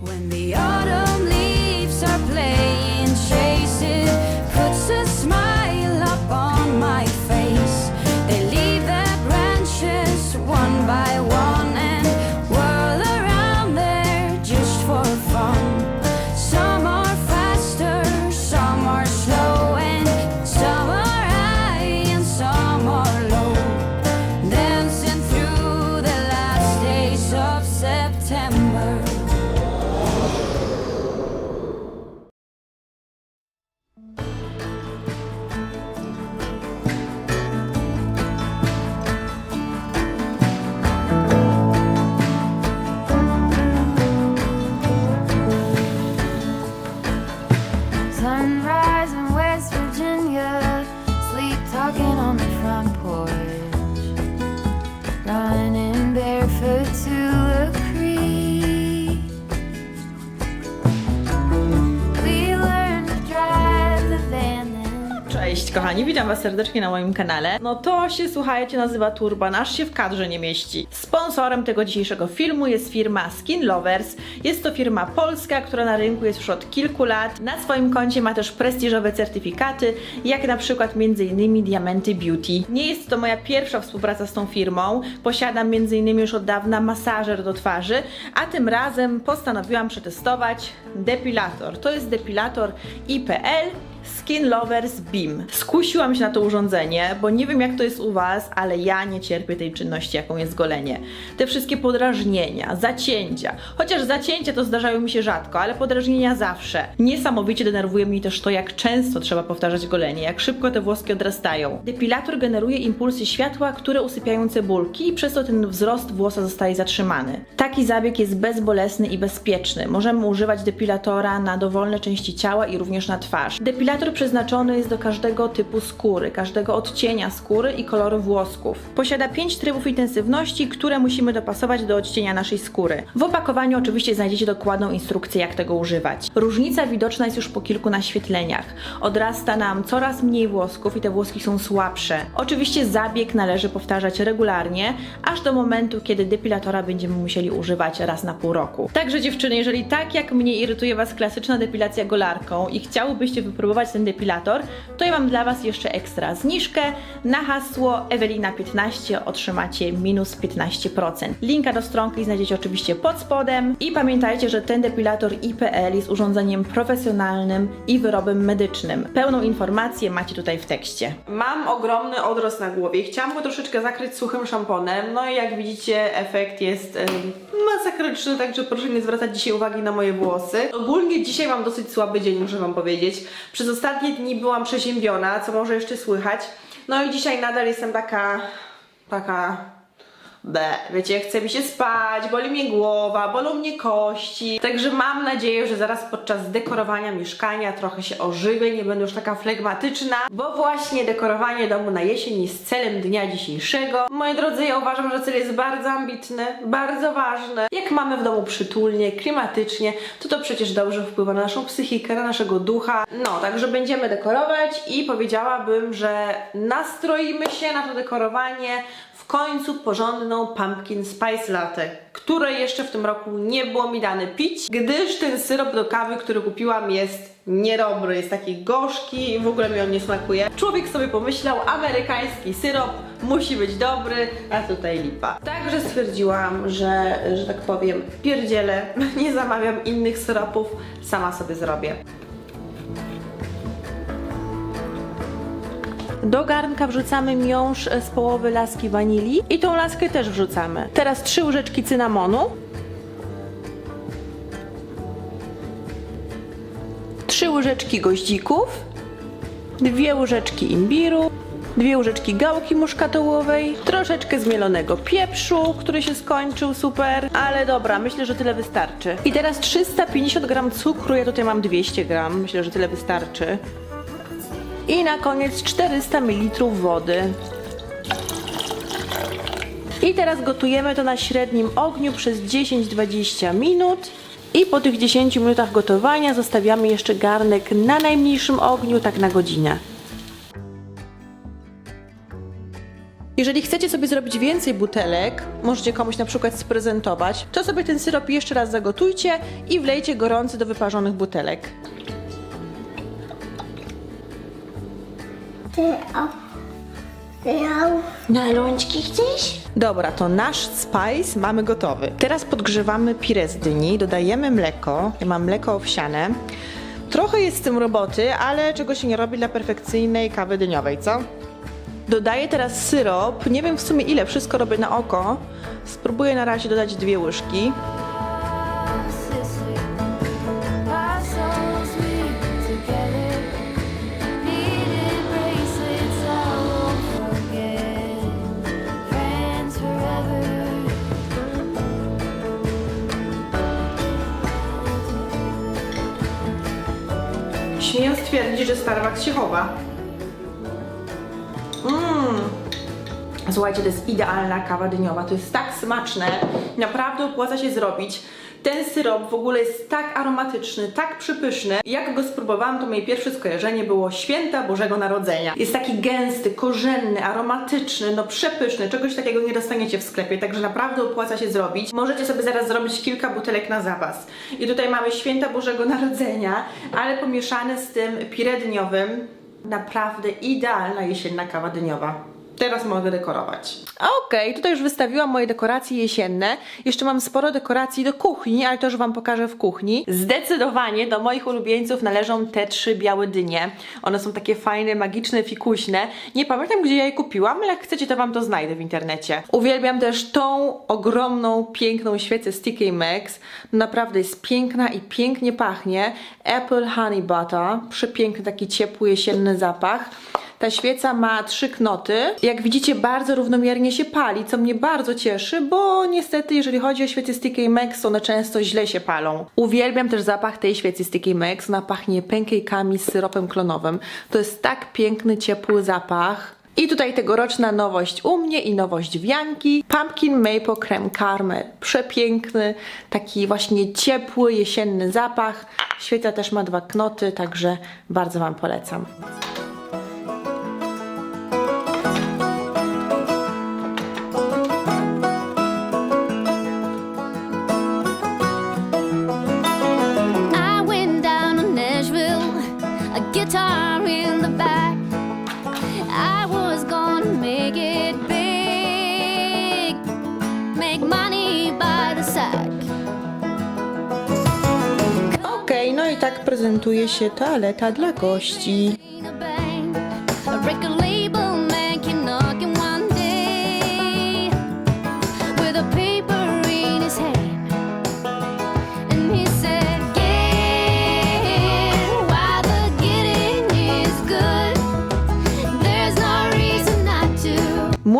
When the Kochani, witam was serdecznie na moim kanale. No to się słuchajcie nazywa Turban, aż się w kadrze nie mieści. Sponsorem tego dzisiejszego filmu jest firma Skin Lovers. Jest to firma polska, która na rynku jest już od kilku lat. Na swoim koncie ma też prestiżowe certyfikaty, jak na przykład m.in. Diamenty Beauty. Nie jest to moja pierwsza współpraca z tą firmą. Posiadam m.in. już od dawna masażer do twarzy, a tym razem postanowiłam przetestować depilator. To jest depilator IPL Skin Lovers Beam. Skusiłam się na to urządzenie, bo nie wiem jak to jest u Was, ale ja nie cierpię tej czynności, jaką jest golenie. Te wszystkie podrażnienia, zacięcia. Chociaż zacięcia to zdarzają mi się rzadko, ale podrażnienia zawsze. Niesamowicie denerwuje mnie też to, jak często trzeba powtarzać golenie, jak szybko te włoski odrastają. Depilator generuje impulsy światła, które usypiają cebulki i przez to ten wzrost włosa zostaje zatrzymany. Taki zabieg jest bezbolesny i bezpieczny. Możemy używać depilatora na dowolne części ciała i również na twarz. Depilator przeznaczony jest do każdego typu skóry, każdego odcienia skóry i koloru włosków. Posiada 5 trybów intensywności, które musimy dopasować do odcienia naszej skóry. W opakowaniu oczywiście znajdziecie dokładną instrukcję, jak tego używać. Różnica widoczna jest już po kilku naświetleniach. Odrasta nam coraz mniej włosków i te włoski są słabsze. Oczywiście zabieg należy powtarzać regularnie, aż do momentu, kiedy depilatora będziemy musieli używać raz na pół roku. Także dziewczyny, jeżeli tak jak mnie irytuje Was klasyczna depilacja golarką i chciałybyście wypróbować ten depilator, to ja mam dla Was jeszcze ekstra zniżkę. Na hasło Ewelina15 otrzymacie minus 15%. Linka do stronki znajdziecie oczywiście pod spodem i pamiętajcie, że ten depilator IPL jest urządzeniem profesjonalnym i wyrobem medycznym. Pełną informację macie tutaj w tekście. Mam ogromny odrost na głowie. Chciałam go troszeczkę zakryć suchym szamponem, no i jak widzicie efekt jest masakryczny, także proszę nie zwracać dzisiaj uwagi na moje włosy. Ogólnie dzisiaj mam dosyć słaby dzień, muszę Wam powiedzieć. Przez ostatnie dni byłam przeziębiona, co może jeszcze słychać. No i dzisiaj nadal jestem taka, taka Be, wiecie, chce mi się spać, boli mnie głowa, bolą mnie kości. Także mam nadzieję, że zaraz podczas dekorowania mieszkania trochę się ożywię, nie będę już taka flegmatyczna, bo właśnie dekorowanie domu na jesień jest celem dnia dzisiejszego. Moi drodzy, ja uważam, że cel jest bardzo ambitny, bardzo ważny. Jak mamy w domu przytulnie, klimatycznie, to to przecież dobrze wpływa na naszą psychikę, na naszego ducha. No, także będziemy dekorować i powiedziałabym, że nastroimy się na to dekorowanie końcu porządną pumpkin spice latte, której jeszcze w tym roku nie było mi dane pić, gdyż ten syrop do kawy, który kupiłam jest niedobry, jest taki gorzki, w ogóle mi on nie smakuje. Człowiek sobie pomyślał, amerykański syrop musi być dobry, a tutaj lipa. Także stwierdziłam, że, że tak powiem, pierdzielę, nie zamawiam innych syropów, sama sobie zrobię. Do garnka wrzucamy miąższ z połowy laski wanilii i tą laskę też wrzucamy. Teraz trzy łyżeczki cynamonu. Trzy łyżeczki goździków. Dwie łyżeczki imbiru. Dwie łyżeczki gałki muszkatołowej, troszeczkę zmielonego pieprzu, który się skończył, super, ale dobra, myślę, że tyle wystarczy. I teraz 350 gram cukru, ja tutaj mam 200 gram, myślę, że tyle wystarczy. I na koniec 400 ml wody. I teraz gotujemy to na średnim ogniu przez 10-20 minut. I po tych 10 minutach gotowania zostawiamy jeszcze garnek na najmniejszym ogniu, tak na godzinę. Jeżeli chcecie sobie zrobić więcej butelek, możecie komuś na przykład sprezentować, to sobie ten syrop jeszcze raz zagotujcie i wlejcie gorący do wyparzonych butelek. Ty. Ty, o. Na rączki chcesz? Dobra, to nasz spice mamy gotowy. Teraz podgrzewamy pire z dyni, dodajemy mleko. Ja mam mleko owsiane. Trochę jest z tym roboty, ale czego się nie robi dla perfekcyjnej kawy dyniowej, co? Dodaję teraz syrop. Nie wiem w sumie ile, wszystko robię na oko. Spróbuję na razie dodać dwie łyżki. Śmiem stwierdzić, że Starbucks się chowa. Mmm. Słuchajcie, to jest idealna kawa dyniowa. To jest tak smaczne. Naprawdę opłaca się zrobić. Ten syrop w ogóle jest tak aromatyczny, tak przypyszny. Jak go spróbowałam, to moje pierwsze skojarzenie było święta Bożego Narodzenia. Jest taki gęsty, korzenny, aromatyczny, no przepyszny. Czegoś takiego nie dostaniecie w sklepie, także naprawdę opłaca się zrobić. Możecie sobie zaraz zrobić kilka butelek na zapas. I tutaj mamy święta Bożego Narodzenia, ale pomieszane z tym pire dyniowym. Naprawdę idealna jesienna kawa dyniowa. Teraz mogę dekorować. Okej, tutaj już wystawiłam moje dekoracje jesienne. Jeszcze mam sporo dekoracji do kuchni, ale to już Wam pokażę w kuchni. Zdecydowanie do moich ulubieńców należą te trzy białe dynie. One są takie fajne, magiczne, fikuśne. Nie pamiętam, gdzie ja je kupiłam, ale jak chcecie, to Wam to znajdę w internecie. Uwielbiam też tą ogromną, piękną świecę z TK Maxx. Naprawdę jest piękna i pięknie pachnie. Apple Honey Butter. Przepiękny, taki ciepły, jesienny zapach. Ta świeca ma trzy knoty. Jak widzicie, bardzo równomiernie się pali, co mnie bardzo cieszy, bo niestety, jeżeli chodzi o świece z TK Maxx, one często źle się palą. Uwielbiam też zapach tej świecy z TK Maxx. Ona pachnie pancake'ami z syropem klonowym. To jest tak piękny, ciepły zapach. I tutaj tegoroczna nowość u mnie i nowość wianki. Pumpkin Maple Creme Caramel. Przepiękny, taki właśnie ciepły, jesienny zapach. Świeca też ma dwa knoty, także bardzo Wam polecam. Prezentuje się toaleta dla gości.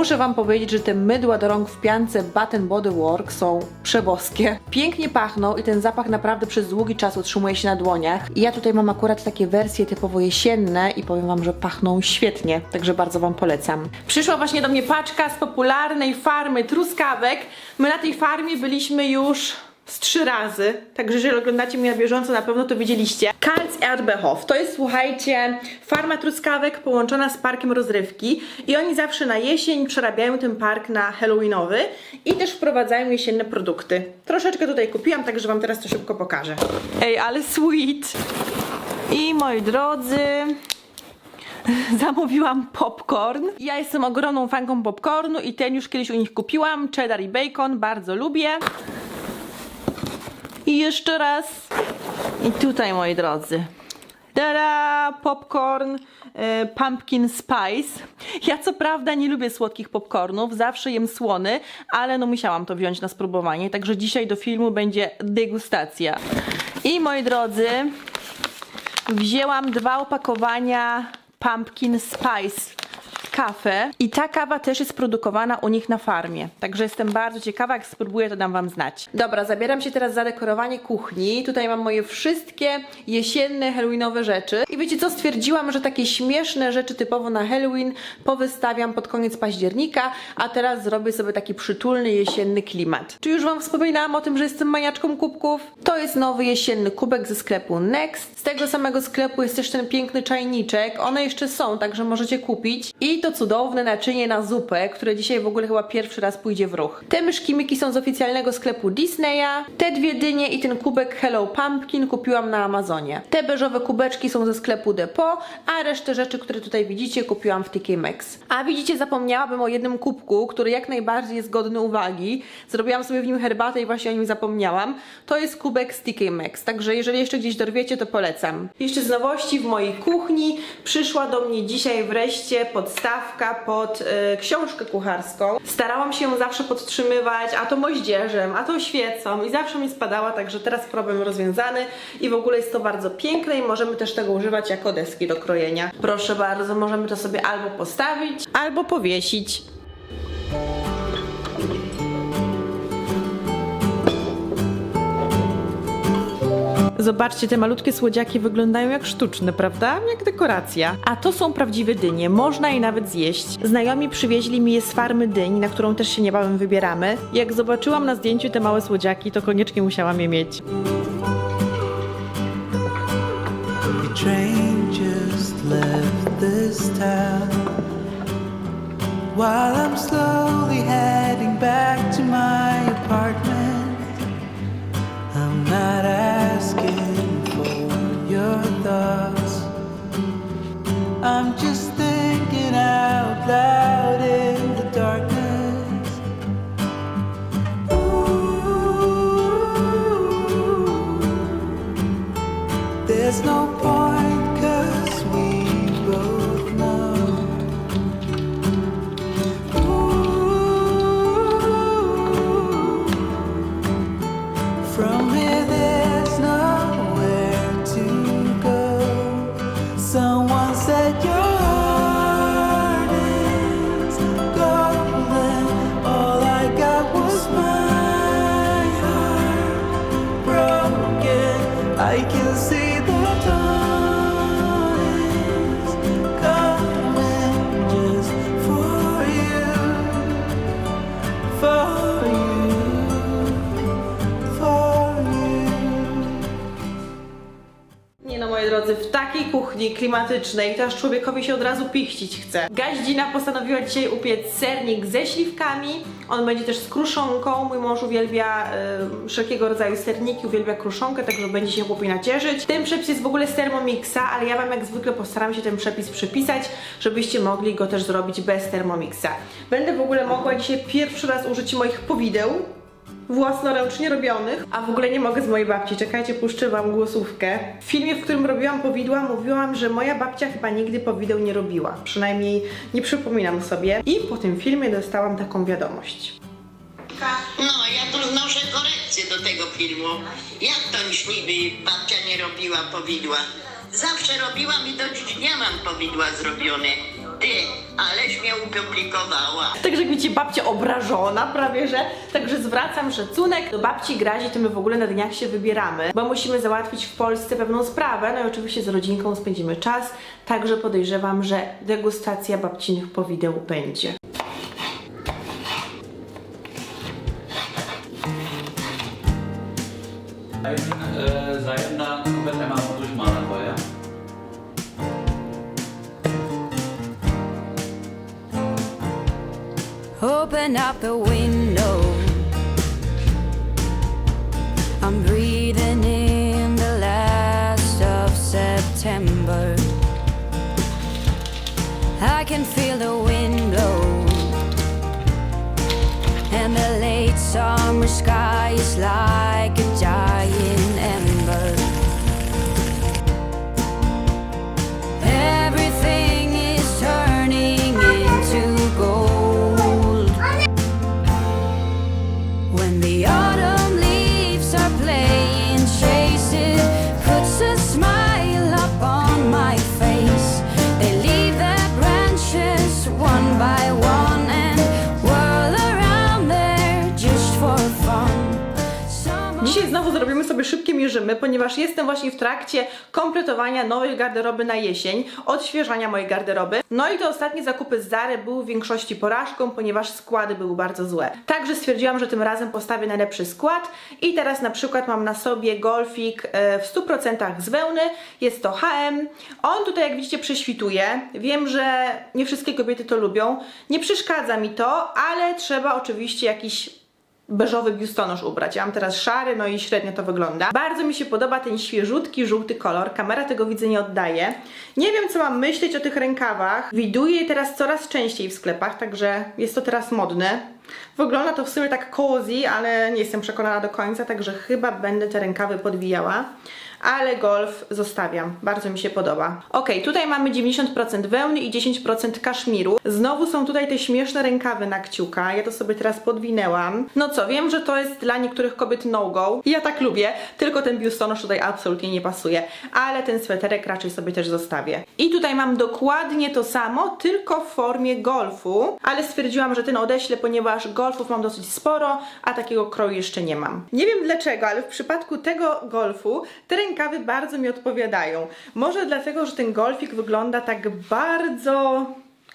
Muszę Wam powiedzieć, że te mydła do rąk w piance Bath Body Works są przeboskie. Pięknie pachną i ten zapach naprawdę przez długi czas utrzymuje się na dłoniach. I ja tutaj mam akurat takie wersje typowo jesienne i powiem Wam, że pachną świetnie, także bardzo Wam polecam. Przyszła właśnie do mnie paczka z popularnej farmy truskawek. My na tej farmie byliśmy już z trzy razy, także jeżeli oglądacie mnie na bieżąco, na pewno to widzieliście. Karls Erdbehof, to jest, słuchajcie, farma truskawek połączona z parkiem rozrywki i oni zawsze na jesień przerabiają ten park na halloweenowy i też wprowadzają jesienne produkty. Troszeczkę tutaj kupiłam, także wam teraz to szybko pokażę. Ej, ale sweet! I moi drodzy, zamówiłam popcorn. Ja jestem ogromną fanką popcornu i ten już kiedyś u nich kupiłam, cheddar i bacon, bardzo lubię. I jeszcze raz. I tutaj, moi drodzy. Tada! Popcorn e, Pumpkin Spice. Ja co prawda nie lubię słodkich popcornów, zawsze jem słony, ale no musiałam to wziąć na spróbowanie, także dzisiaj do filmu będzie degustacja. I moi drodzy, wzięłam dwa opakowania Pumpkin Spice kawę i ta kawa też jest produkowana u nich na farmie. Także jestem bardzo ciekawa, jak spróbuję, to dam wam znać. Dobra, zabieram się teraz za dekorowanie kuchni. Tutaj mam moje wszystkie jesienne, halloweenowe rzeczy. I wiecie co, stwierdziłam, że takie śmieszne rzeczy typowo na Halloween powystawiam pod koniec października, a teraz zrobię sobie taki przytulny, jesienny klimat. Czy już wam wspominałam o tym, że jestem maniaczką kubków? To jest nowy jesienny kubek ze sklepu Next. Z tego samego sklepu jest też ten piękny czajniczek. One jeszcze są, także możecie kupić. I to to cudowne naczynie na zupę, które dzisiaj w ogóle chyba pierwszy raz pójdzie w ruch. Te myszki Miki są z oficjalnego sklepu Disneya. Te dwie dynie i ten kubek Hello Pumpkin kupiłam na Amazonie. Te beżowe kubeczki są ze sklepu Depot, a resztę rzeczy, które tutaj widzicie, kupiłam w TK Maxx. A widzicie, zapomniałabym o jednym kubku, który jak najbardziej jest godny uwagi. Zrobiłam sobie w nim herbatę i właśnie o nim zapomniałam. To jest kubek z TK Maxx, także jeżeli jeszcze gdzieś dorwiecie, to polecam. Jeszcze z nowości w mojej kuchni przyszła do mnie dzisiaj wreszcie pod e, książkę kucharską. Starałam się ją zawsze podtrzymywać, a to moździerzem, a to świecą i zawsze mi spadała, także teraz problem rozwiązany i w ogóle jest to bardzo piękne i możemy też tego używać jako deski do krojenia. Proszę bardzo, możemy to sobie albo postawić, albo powiesić. Zobaczcie, te malutkie słodziaki wyglądają jak sztuczne, prawda? Jak dekoracja. A to są prawdziwe dynie, można je nawet zjeść. Znajomi przywieźli mi je z farmy dyń, na którą też się niebawem wybieramy. Jak zobaczyłam na zdjęciu te małe słodziaki, to koniecznie musiałam je mieć. While I'm slowly heading back to my apartment, not asking for your thoughts. I'm just thinking out loud klimatycznej to aż człowiekowi się od razu pichcić chce. Gaździna postanowiła dzisiaj upiec sernik ze śliwkami. On będzie też z kruszonką. Mój mąż uwielbia y, wszelkiego rodzaju serniki, uwielbia kruszonkę, także będzie się chłopie nacierzyć. Ten przepis jest w ogóle z Thermomixa, ale ja Wam jak zwykle postaram się ten przepis przypisać, żebyście mogli go też zrobić bez Thermomixa. Będę w ogóle mogła dzisiaj pierwszy raz użyć moich powideł własnoręcznie robionych, a w ogóle nie mogę z mojej babci. Czekajcie, puszczę wam głosówkę. W filmie, w którym robiłam powidła, mówiłam, że moja babcia chyba nigdy powideł nie robiła. Przynajmniej nie przypominam sobie. I po tym filmie dostałam taką wiadomość. No, ja tu wnoszę korekcję do tego filmu. Jak to niby babcia nie robiła powidła? Zawsze robiłam i do dziś dnia mam powidła zrobione. Ty, aleś mnie ukomplikowała. Także jak widzicie, babcia obrażona prawie, że. Także zwracam szacunek do babci Grazi, to my w ogóle na dniach się wybieramy, bo musimy załatwić w Polsce pewną sprawę. No i oczywiście z rodzinką spędzimy czas, także podejrzewam, że degustacja babcinych powideł będzie. Up the window. I'm breathing in the last of September. I can feel the wind blow. And the late summer sky is like sobie szybkie mierzymy, ponieważ jestem właśnie w trakcie kompletowania nowej garderoby na jesień, odświeżania mojej garderoby. No i te ostatnie zakupy z Zary były w większości porażką, ponieważ składy były bardzo złe. Także stwierdziłam, że tym razem postawię najlepszy skład i teraz na przykład mam na sobie golfik e, w 100% z wełny, jest to H&M. On tutaj jak widzicie prześwituje. Wiem, że nie wszystkie kobiety to lubią. Nie przeszkadza mi to, ale trzeba oczywiście jakiś beżowy biustonosz ubrać. Ja mam teraz szary, no i średnio to wygląda. Bardzo mi się podoba ten świeżutki, żółty kolor. Kamera tego widzę nie oddaje. Nie wiem, co mam myśleć o tych rękawach. Widuję je teraz coraz częściej w sklepach, także jest to teraz modne. Wygląda to w sumie tak cozy, ale nie jestem przekonana do końca, także chyba będę te rękawy podwijała. Ale golf zostawiam, bardzo mi się podoba. Ok, tutaj mamy 90% wełny i 10% kaszmiru. Znowu są tutaj te śmieszne rękawy na kciuka, ja to sobie teraz podwinęłam. No co, wiem, że to jest dla niektórych kobiet no-go. Ja tak lubię, tylko ten biustonosz tutaj absolutnie nie pasuje. Ale ten sweterek raczej sobie też zostawię. I tutaj mam dokładnie to samo, tylko w formie golfu. Ale stwierdziłam, że ten odeślę, ponieważ golfów mam dosyć sporo, a takiego kroju jeszcze nie mam. Nie wiem dlaczego, ale w przypadku tego golfu rękawy bardzo mi odpowiadają. Może dlatego, że ten golfik wygląda tak bardzo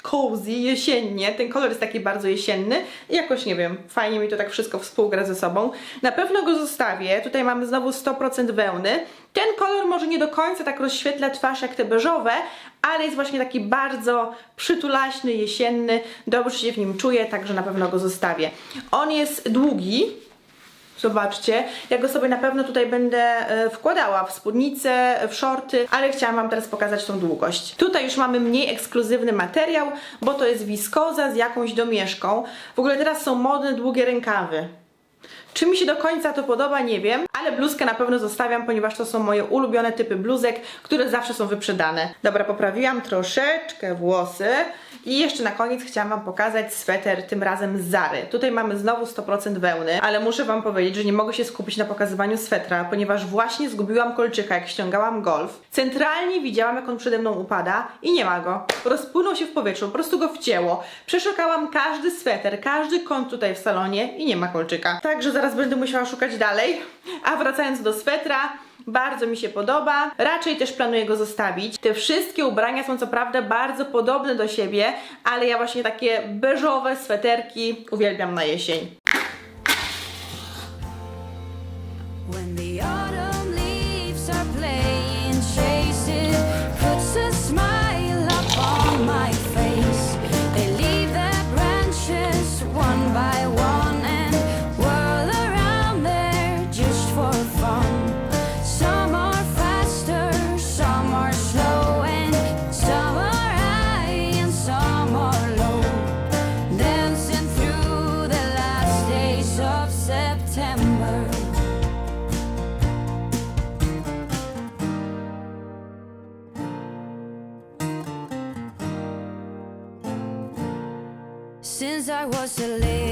cozy, jesiennie. Ten kolor jest taki bardzo jesienny i jakoś nie wiem, fajnie mi to tak wszystko współgra ze sobą. Na pewno go zostawię. Tutaj mamy znowu 100% wełny. Ten kolor może nie do końca tak rozświetla twarz jak te beżowe, ale jest właśnie taki bardzo przytulaśny, jesienny. Dobrze się w nim czuję, także na pewno go zostawię. On jest długi, Zobaczcie, ja go sobie na pewno tutaj będę e, wkładała w spódnicę, w shorty, ale chciałam Wam teraz pokazać tą długość. Tutaj już mamy mniej ekskluzywny materiał, bo to jest wiskoza z jakąś domieszką. W ogóle teraz są modne długie rękawy. Czy mi się do końca to podoba, nie wiem, ale bluzkę na pewno zostawiam, ponieważ to są moje ulubione typy bluzek, które zawsze są wyprzedane. Dobra, poprawiłam troszeczkę włosy i jeszcze na koniec chciałam Wam pokazać sweter, tym razem z Zary. Tutaj mamy znowu 100% wełny, ale muszę Wam powiedzieć, że nie mogę się skupić na pokazywaniu swetra, ponieważ właśnie zgubiłam kolczyka, jak ściągałam golf. Centralnie widziałam, jak on przede mną upada i nie ma go. Rozpłynął się w powietrzu, po prostu go wcięło. Przeszukałam każdy sweter, każdy kąt tutaj w salonie i nie ma kolczyka. Także zaraz będę musiała szukać dalej. A wracając do swetra, bardzo mi się podoba. Raczej też planuję go zostawić. Te wszystkie ubrania są co prawda bardzo podobne do siebie, ale ja właśnie takie beżowe sweterki uwielbiam na jesień. I was a child,